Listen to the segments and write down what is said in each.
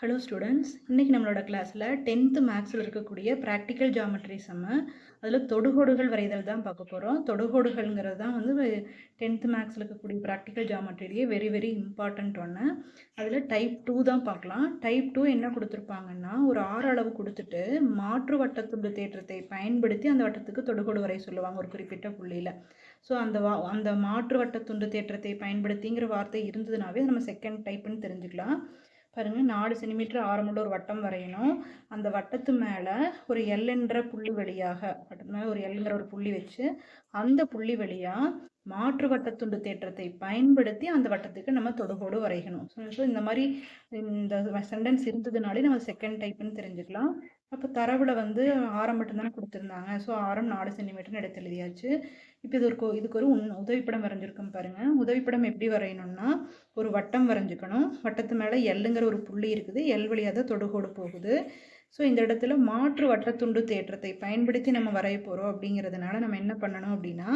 Hello students இன்றைக்கி நம்மளோட கிளாஸில் டென்த்து மேக்ஸில் இருக்கக்கூடிய ப்ராக்டிக்கல் ஜாமெட்ரி செம்ம அதில் தொடுகோடுகள் வரைதல் தான் பார்க்க போகிறோம் தொடுகோடுகள்ங்கிறது தான் வந்து டென்த்து மேக்ஸில் இருக்கக்கூடிய ப்ராக்டிக்கல் ஜாமெட்ரிலேயே வெரி வெரி இம்பார்ட்டண்ட் ஒன்று அதில் டைப் டூ தான் பார்க்கலாம். டைப் டூ என்ன கொடுத்துருப்பாங்கன்னா ஒரு ஆறு அளவு கொடுத்துட்டு மாற்று வட்டத்துண்டு தேற்றத்தை பயன்படுத்தி அந்த வட்டத்துக்கு தொடுகோடு வரை சொல்லுவாங்க ஒரு குறிப்பிட்ட புள்ளியில். ஸோ அந்த வா அந்த மாற்று வட்ட துண்டு தேற்றத்தை பயன்படுத்திங்கிற வார்த்தை இருந்ததுனாவே நம்ம செகண்ட் டைப்புன்னு தெரிஞ்சுக்கலாம். பாருங்கள் நாலு சென்டிமீட்டர் ஆரமுள்ள ஒரு வட்டம் வரையணும். அந்த வட்டத்து மேலே ஒரு எல் புள்ளி வழியாக வட்டத்து மேலே ஒரு எல்ங்கிற ஒரு புள்ளி வச்சு அந்த புள்ளி வழியாக மாற்று வட்டத்துண்டு தேற்றத்தை பயன்படுத்தி அந்த வட்டத்துக்கு நம்ம தொடுகோடு வரையணும். ஸோ ஸோ இந்த மாதிரி இந்த சென்டென்ஸ் இருந்ததுனாலே நம்ம செகண்ட் டைப்புன்னு தெரிஞ்சுக்கலாம். அப்போ தரவில் வந்து ஆரம் மட்டும்தானே கொடுத்துருந்தாங்க. ஸோ ஆரம் நாலு சென்டிமீட்டர்னு எடுத்து எழுதியாச்சு. இப்போ இது ஒரு கோ இதுக்கு ஒரு உன் உதவிப்படம் வரைஞ்சிருக்கோம் பாருங்கள் உதவிப்படம் எப்படி வரையணும்னா ஒரு வட்டம் வரைஞ்சிக்கணும். வட்டத்து மேலே எல்லுங்கிற ஒரு புள்ளி இருக்குது. எல் வழியாக தான் தொடுகோடு போகுது. ஸோ இந்த இடத்துல மாற்று வட்டத்துண்டு தேற்றத்தை பயன்படுத்தி நம்ம வரைய போகிறோம் அப்படிங்கிறதுனால நம்ம என்ன பண்ணணும் அப்படின்னா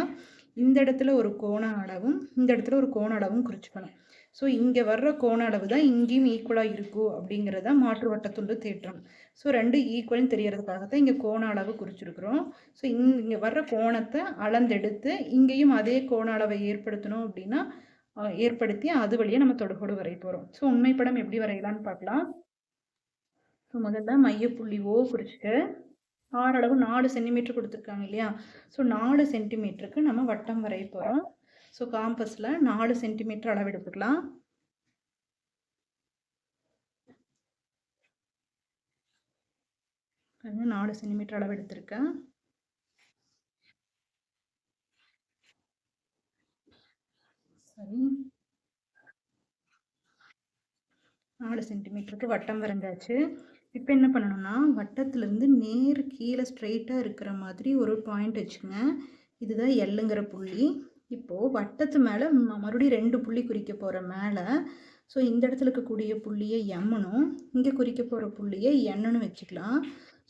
இந்த இடத்துல ஒரு கோண அளவும் இந்த இடத்துல ஒரு கோண அளவும் குறிச்சிக்கணும். ஸோ இங்கே வர்ற கோண அளவு தான் இங்கேயும் ஈக்குவலாக இருக்கும் அப்படிங்கிறத மாற்று வட்டத்துண்டு தேற்றம். ஸோ ரெண்டு ஈக்குவல்னு தெரியறதுக்காக தான் இங்கே கோண அளவு குறிச்சிருக்கிறோம். ஸோ இங்கே வர்ற கோணத்தை அளந்தெடுத்து இங்கேயும் அதே கோண அளவை ஏற்படுத்தணும் அப்படின்னா ஏற்படுத்தி அது வழியாக நம்ம தொடுகோடு வரைய போகிறோம் ஸோ உண்மைப்படம் எப்படி வரையலான்னு பார்க்கலாம். ஸோ முதல்ல மையப்புள்ளி ஓ குறிச்சிட்டு ஆறு அளவு நாலு சென்டிமீட்டர் கொடுத்துருக்காங்க இல்லையா? ஸோ நாலு சென்டிமீட்டருக்கு நம்ம வட்டம் வரைய போகிறோம் ஸோ காம்பஸில் நாலு சென்டிமீட்டர் அளவு எடுத்துக்கலாம். நாலு சென்டிமீட்டர் அளவு எடுத்திருக்கேன். சரி. நாலு சென்டிமீட்டருக்கு வட்டம் வரைஞ்சாச்சு. இப்போ என்ன பண்ணணும்னா வட்டத்துலேருந்து நேர் கீழே ஸ்ட்ரெயிட்டாக இருக்கிற மாதிரி ஒரு பாயிண்ட் வச்சுங்க இதுதான் எல்லுங்கிற புள்ளி. இப்போது வட்டத்து மேலே மறுபடியும் ரெண்டு புள்ளி குறிக்க போகிற மேலே ஸோ இந்த இடத்துல இருக்கக்கூடிய புள்ளியை எம்னும் இங்கே குறிக்க போகிற புள்ளியை என்னன்னு வச்சுக்கலாம்.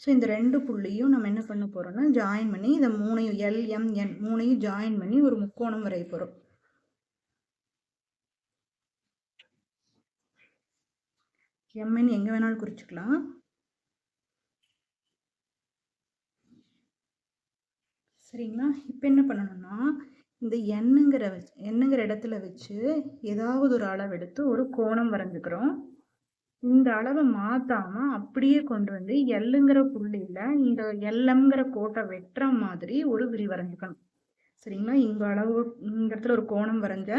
ஸோ இந்த ரெண்டு புள்ளியும் நம்ம என்ன பண்ண போகிறோம்னா ஜாயின் பண்ணி இதை மூணையும் எல்எம்என் மூணையும் ஜாயின் பண்ணி ஒரு முக்கோணம் வரைய போகிறோம் எம்என் எங்கே வேணாலும் குறிச்சிக்கலாம். சரிங்களா? இப்போ என்ன பண்ணணும்னா இந்த எண்ணுங்கிற வச்சு எண்ணுங்கிற இடத்துல வச்சு ஏதாவது ஒரு அளவு எடுத்து ஒரு கோணம் வரைஞ்சிக்கிறோம். இந்த அளவை மாற்றாமல் அப்படியே கொண்டு வந்து எல்லுங்கிற புள்ளியில் இந்த எல்எம்ங்கிற கோட்டை வெட்டுற மாதிரி ஒரு விரி வரைஞ்சிக்கணும். சரிங்களா? இங்கே அளவு இந்த இடத்துல ஒரு கோணம் வரைஞ்ச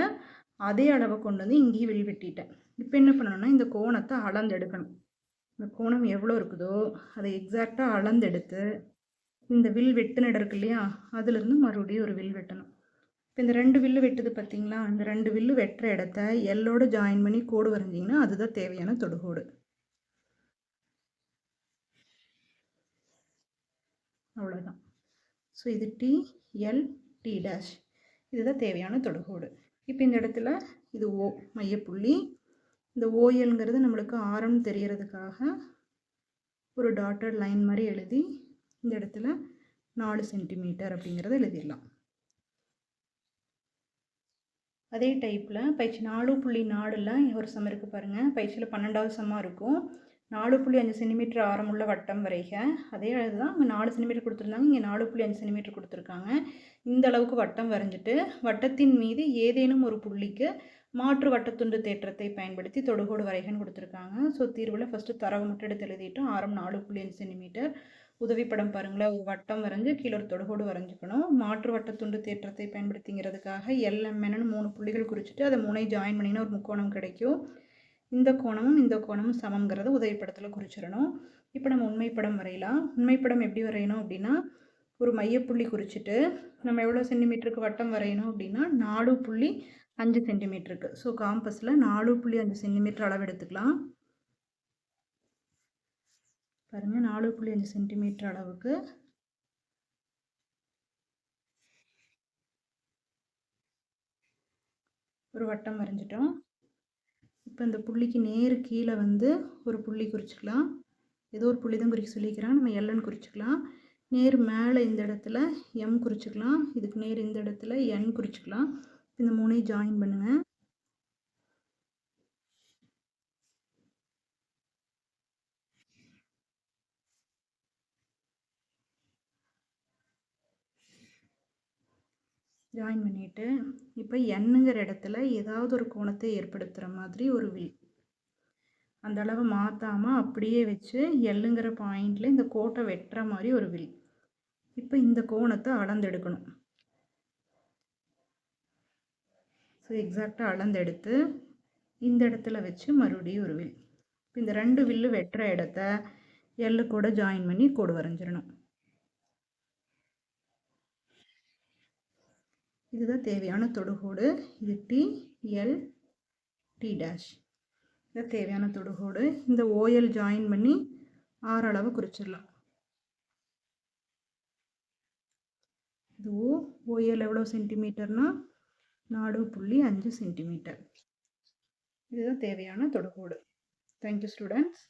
அதே அளவை கொண்டு வந்து இங்கேயும் வில் வெட்டிட்டேன் இப்போ என்ன பண்ணணும்னா இந்த கோணத்தை அளந்தெடுக்கணும். இந்த கோணம் எவ்வளோ இருக்குதோ அதை எக்ஸாக்டாக அளந்தெடுத்து இந்த வில் வெட்டுன இடம் இருக்கு இல்லையா அதுலேருந்து மறுபடியும் ஒரு வில் வெட்டணும். இப்போ இந்த ரெண்டு வில்லு வெட்டுது பார்த்தீங்களா? இந்த ரெண்டு வில்லு வெட்டுற இடத்த எல்லோட ஜாயின் பண்ணி கோடு வரைஞ்சிங்கன்னா அதுதான் தேவையான தொடுகோடு. அவ்வளோதான் ஸோ இது டி எல் டி டேஷ் இதுதான் தேவையான தொடுகோடு. இப்போ இந்த இடத்துல இது ஓ மையப்புள்ளி. இந்த ஓஎல்ங்கிறது நம்மளுக்கு ஆரம் தெரியறதுக்காக ஒரு டாட்டட் லைன் மாதிரி எழுதி இந்த இடத்துல நாலு சென்டிமீட்டர் அப்படிங்கிறத எழுதிடலாம். அதே டைப்பில் பயிற்சி நாலு புள்ளி நாலில் ஒரு சம் இருக்குது பாருங்கள் பயிற்சியில் பன்னெண்டாவது சம்மாக இருக்கும். நாலு புள்ளி அஞ்சு சென்டிமீட்டர் ஆரமுள்ள வட்டம் வரைக. அதே அளவு தான் அங்கே நாலு சென்டிமீட்டர் கொடுத்துருந்தாங்க இங்கே நாலு புள்ளி அஞ்சு சென்டிமீட்டர் கொடுத்துருக்காங்க. இந்த அளவுக்கு வட்டம் வரைஞ்சிட்டு வட்டத்தின் மீது ஏதேனும் ஒரு புள்ளிக்கு மாற்று வட்டத்துண்டு தேற்றத்தை பயன்படுத்தி தொடுகோடு வரைகன்னு கொடுத்துருக்காங்க. ஸோ தீர்வில் ஃபஸ்ட்டு தரவு மட்டும் எடுத்து எழுதிட்டு ஆரம் நாலு புள்ளி அஞ்சு சென்டிமீட்டர் உதவிப்படம் பாருங்களேன். ஒரு வட்டம் வரைஞ்சி கீழே ஒரு தொடுகோடு வரைஞ்சிக்கணும். மாற்று வட்ட துண்டு தேற்றத்தை பயன்படுத்திங்கிறதுக்காக எல்எம்என்னு மூணு புள்ளிகள் குறிச்சிட்டு அதை மூணை ஜாயின் பண்ணினா ஒரு முக்கோணம் கிடைக்கும். இந்த கோணமும் இந்த கோணமும் சமங்கிறத உதவிப்படத்தில் குறிச்சிடணும். இப்போ நம்ம உண்மைப்படம் வரையலாம். உண்மைப்படம் எப்படி வரையணும் அப்படின்னா ஒரு மையப்புள்ளி குறிச்சிட்டு நம்ம எவ்வளோ சென்டிமீட்டருக்கு வட்டம் வரையணும் அப்படின்னா நாலு புள்ளி அஞ்சு சென்டிமீட்டருக்கு. ஸோ காம்பஸில் நாலு புள்ளி அஞ்சு சென்டிமீட்டர் அளவு எடுத்துக்கலாம். பாருங்கள் நாலு புள்ளி அஞ்சு சென்டிமீட்டர் அளவுக்கு. ஒரு வட்டம் வரைஞ்சிட்டோம். இப்போ இந்த புள்ளிக்கு நேர் கீழே வந்து ஒரு புள்ளி குறிச்சிக்கலாம். ஏதோ ஒரு புள்ளி தான் குறிக்க சொல்லிக்கிறேன். நம்ம எல்என் குறிச்சிக்கலாம். நேர் மேலே இந்த இடத்துல எம் குறிச்சிக்கலாம். இதுக்கு நேர் இந்த இடத்துல என் குறிச்சிக்கலாம். இந்த மூணையும் ஜாயின் பண்ணுங்கள் ஜாயின் பண்ணிவிட்டு இப்போ எண்ணுங்கிற இடத்துல ஏதாவது ஒரு கோணத்தை ஏற்படுத்துகிற மாதிரி ஒரு வில். அந்த அளவை மாற்றாமல் அப்படியே வச்சு எல்லுங்கிற பாயிண்டில் இந்த கோட்டை வெட்டுற மாதிரி ஒரு வில். இப்போ இந்த கோணத்தை அளந்தெடுக்கணும். ஸோ எக்ஸாக்டாக அளந்தெடுத்து இந்த இடத்துல வச்சு மறுபடியும் ஒரு வில். இப்போ இந்த ரெண்டு வில்லு வெட்டுற இடத்த எள்ளு கூட ஜாயின் பண்ணி கோடு வரைஞ்சிடணும். இதுதான் தேவையான தொடுகோடு. இது டி எல் டி டேஷ் இது தேவையான தொடுகோடு. இந்த ஓஎல் ஜாயின் பண்ணி ஆறு அளவு குறிச்சிடலாம். இது ஓ ஓஎல் எவ்வளோ சென்டிமீட்டர்னா நாலு புள்ளி அஞ்சு சென்டிமீட்டர் இதுதான் தேவையான தொடுகோடு. Thank you students